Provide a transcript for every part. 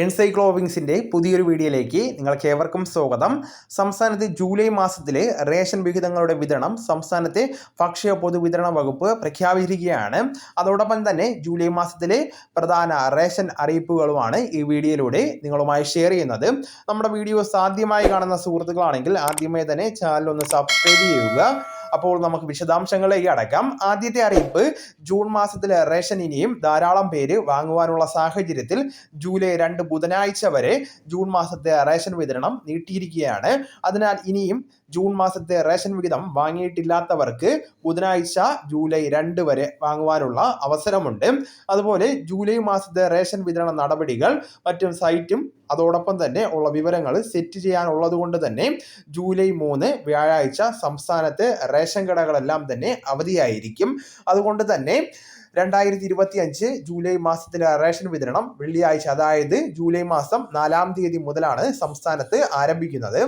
എൻസൈക്ലോവിങ്സിന്റെ പുതിയൊരു വീഡിയോയിലേക്ക് നിങ്ങൾക്ക് ഏവർക്കും സ്വാഗതം. സംസ്ഥാനത്ത് ജൂലൈ മാസത്തിലെ റേഷൻ വിഹിതങ്ങളുടെ വിതരണം സംസ്ഥാനത്തെ ഭക്ഷ്യ പൊതുവിതരണ വകുപ്പ് പ്രഖ്യാപിച്ചിരിക്കുകയാണ്. അതോടൊപ്പം തന്നെ ജൂലൈ മാസത്തിലെ പ്രധാന റേഷൻ അറിയിപ്പുകളുമാണ് ഈ വീഡിയോയിലൂടെ നിങ്ങളുമായി ഷെയർ ചെയ്യുന്നത്. നമ്മുടെ വീഡിയോ സാധ്യമായി കാണുന്ന സുഹൃത്തുക്കളാണെങ്കിൽ ആദ്യമേ തന്നെ ചാനൽ ഒന്ന് സബ്സ്ക്രൈബ് ചെയ്യുക. അപ്പോൾ നമുക്ക് വിശദാംശങ്ങളിലേക്ക് അടക്കാം. ആദ്യത്തെ അറിയിപ്പ് ജൂൺ മാസത്തിലെ റേഷൻ ഇനിയും ധാരാളം പേര് വാങ്ങുവാനുള്ള സാഹചര്യത്തിൽ ജൂലൈ രണ്ട് ബുധനാഴ്ച വരെ ജൂൺ മാസത്തെ റേഷൻ വിതരണം നീട്ടിയിരിക്കുകയാണ്. അതിനാൽ ഇനിയും ജൂൺ മാസത്തെ റേഷൻ വിഹിതം വാങ്ങിയിട്ടില്ലാത്തവർക്ക് ബുധനാഴ്ച ജൂലൈ രണ്ട് വരെ വാങ്ങുവാനുള്ള അവസരമുണ്ട്. അതുപോലെ ജൂലൈ മാസത്തെ റേഷൻ വിതരണ നടപടികൾ മറ്റും സൈറ്റും അതോടൊപ്പം തന്നെ ഉള്ള വിവരങ്ങൾ സെറ്റ് ചെയ്യാനുള്ളത് കൊണ്ട് തന്നെ ജൂലൈ മൂന്ന് വ്യാഴാഴ്ച സംസ്ഥാനത്തെ റേഷൻ കടകളെല്ലാം തന്നെ അവധിയായിരിക്കും. അതുകൊണ്ട് തന്നെ രണ്ടായിരത്തി ഇരുപത്തി അഞ്ച് ജൂലൈ മാസത്തിലെ റേഷൻ വിതരണം വെള്ളിയാഴ്ച അതായത് ജൂലൈ മാസം നാലാം തീയതി മുതലാണ് സംസ്ഥാനത്ത് ആരംഭിക്കുന്നത്.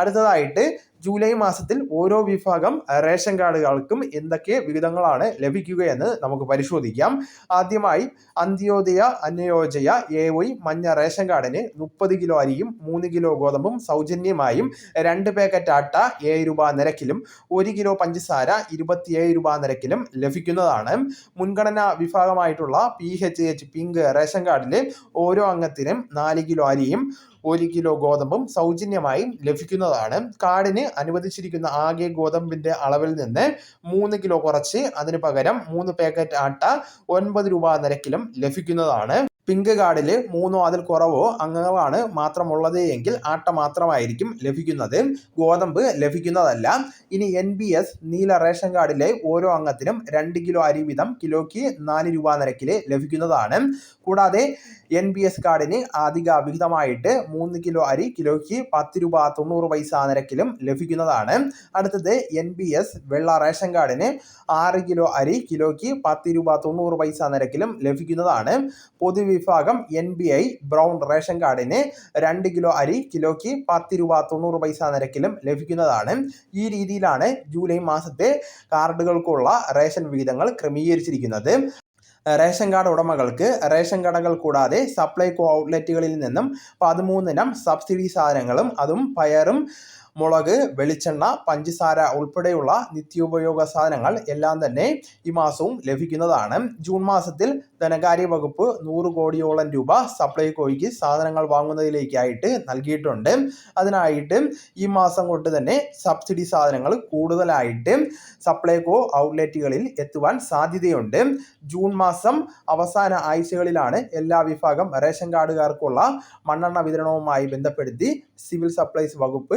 അടുത്തതായിട്ട് ജൂലൈ മാസത്തിൽ ഓരോ വിഭാഗം റേഷൻ കാർഡുകൾക്കും എന്തൊക്കെ വിഹിതങ്ങളാണ് ലഭിക്കുകയെന്ന് നമുക്ക് പരിശോധിക്കാം. ആദ്യമായി അന്ത്യോദയ അന്യോജയ എ വൈ മഞ്ഞ റേഷൻ കാർഡിന് മുപ്പത് കിലോ അരിയും മൂന്ന് കിലോ ഗോതമ്പും സൗജന്യമായും രണ്ട് പാക്കറ്റ് ആട്ട ഏഴ് രൂപ നിരക്കിലും ഒരു കിലോ പഞ്ചസാര ഇരുപത്തിയേഴ് രൂപ നിരക്കിലും ലഭിക്കുന്നതാണ്. മുൻഗണനാ വിഭാഗമായിട്ടുള്ള P H H pink ration കാർഡിലെ ഓരോ അംഗത്തിനും നാല് കിലോ അരിയും ഒരു കിലോ ഗോതമ്പും സൗജന്യമായി ലഭിക്കുന്നതാണ്. കാർഡിന് അനുവദിച്ചിരിക്കുന്ന ആകെ ഗോതമ്പിന്റെ അളവിൽ നിന്ന് മൂന്ന് കിലോ കുറച്ച് അതിന് പകരം മൂന്ന് പാക്കറ്റ് ആട്ട ഒൻപത് രൂപ നിരക്കിലും ലഭിക്കുന്നതാണ്. പിങ്ക് കാർഡിൽ മൂന്നോ അതിൽ കുറവോ അംഗങ്ങളാണ് മാത്രമുള്ളത് എങ്കിൽ ആട്ട മാത്രമായിരിക്കും ലഭിക്കുന്നത്. ഗോതമ്പ് ലഭിക്കുന്നതല്ല. ഇനി എൻ ബി എസ് നീല റേഷൻ കാർഡിലെ ഓരോ അംഗത്തിനും രണ്ട് കിലോ അരി വീതം കിലോയ്ക്ക് നാല് രൂപ നിരക്കിൽ ലഭിക്കുന്നതാണ്. കൂടാതെ എൻ ബി എസ് കാർഡിന് അധിക വിഹിതമായിട്ട് മൂന്ന് കിലോ അരി കിലോയ്ക്ക് പത്ത് രൂപ തൊണ്ണൂറ് പൈസ നിരക്കിലും ലഭിക്കുന്നതാണ്. അടുത്തത് എൻ ബി എസ് വെള്ള റേഷൻ കാർഡിന് ആറ് കിലോ അരി കിലോയ്ക്ക് പത്ത് രൂപ തൊണ്ണൂറ് പൈസ നിരക്കിലും ലഭിക്കുന്നതാണ്. പൊതുവിഭാഗം N B I brown ration കാർഡിന് രണ്ട് കിലോ അരി കിലോയ്ക്ക് പത്ത് രൂപ തൊണ്ണൂറ് പൈസ നിരക്കിലും ലഭിക്കുന്നതാണ്. ഈ രീതിയിലാണ് ജൂലൈ മാസത്തെ കാർഡുകൾക്കുള്ള റേഷൻ വിഹിതങ്ങൾ ക്രമീകരിച്ചിരിക്കുന്നത്. റേഷൻ കാർഡ് ഉടമകൾക്ക് റേഷൻ കടകൾ കൂടാതെ സപ്ലൈകോ ഔട്ട്ലെറ്റുകളിൽ നിന്നും പതിമൂന്നിനം സബ്സിഡി സാധനങ്ങളും അതും പയറും മുളക് വെളിച്ചെണ്ണ പഞ്ചസാര ഉൾപ്പെടെയുള്ള നിത്യോപയോഗ സാധനങ്ങൾ എല്ലാം തന്നെ ഈ മാസവും ലഭിക്കുന്നതാണ്. ജൂൺ മാസത്തിൽ ധനകാര്യ വകുപ്പ് നൂറ് കോടിയോളം രൂപ സപ്ലൈകോയ്ക്ക് സാധനങ്ങൾ വാങ്ങുന്നതിലേക്കായിട്ട് നൽകിയിട്ടുണ്ട്. അതിനായിട്ട് ഈ മാസം കൊണ്ട് തന്നെ സബ്സിഡി സാധനങ്ങൾ കൂടുതലായിട്ട് സപ്ലൈകോ ഔട്ട്ലെറ്റുകളിൽ എത്തുവാൻ സാധ്യതയുണ്ട്. ജൂൺ മാസം അവസാന ആഴ്ചകളിലാണ് എല്ലാ വിഭാഗം റേഷൻ കാർഡുകാർക്കുള്ള മണ്ണെണ്ണ വിതരണവുമായി ബന്ധപ്പെടുത്തി സിവിൽ സപ്ലൈസ് വകുപ്പ്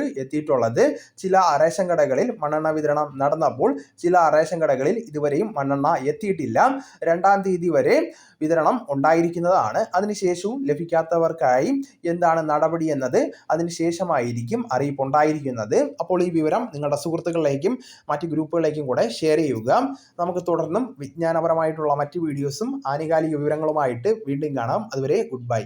എത്തിയിട്ടുള്ളത് ചില റേഷൻ കടകളിൽ മണ്ണെണ്ണ വിതരണം നടന്നപ്പോൾ ചില റേഷൻ കടകളിൽ ഇതുവരെയും മണ്ണെണ്ണ എത്തിയിട്ടില്ല. രണ്ടാം തീയതി വരെ വിതരണം ഉണ്ടായിരിക്കുന്നതാണ്. അതിനുശേഷവും ലഭിക്കാത്തവർക്കായി എന്താണ് നടപടി എന്നത് അതിനുശേഷമായിരിക്കും അറിയിപ്പ് ഉണ്ടായിരിക്കുന്നത്. അപ്പോൾ ഈ വിവരം നിങ്ങളുടെ സുഹൃത്തുക്കളിലേക്കും മറ്റ് ഗ്രൂപ്പുകളിലേക്കും കൂടെ ഷെയർ ചെയ്യുക. നമുക്ക് തുടർന്നും വിജ്ഞാനപരമായിട്ടുള്ള മറ്റ് വീഡിയോസും ആനുകാലിക വിവരങ്ങളുമായിട്ട് വീണ്ടും കാണാം. അതുവരെ ഗുഡ് ബൈ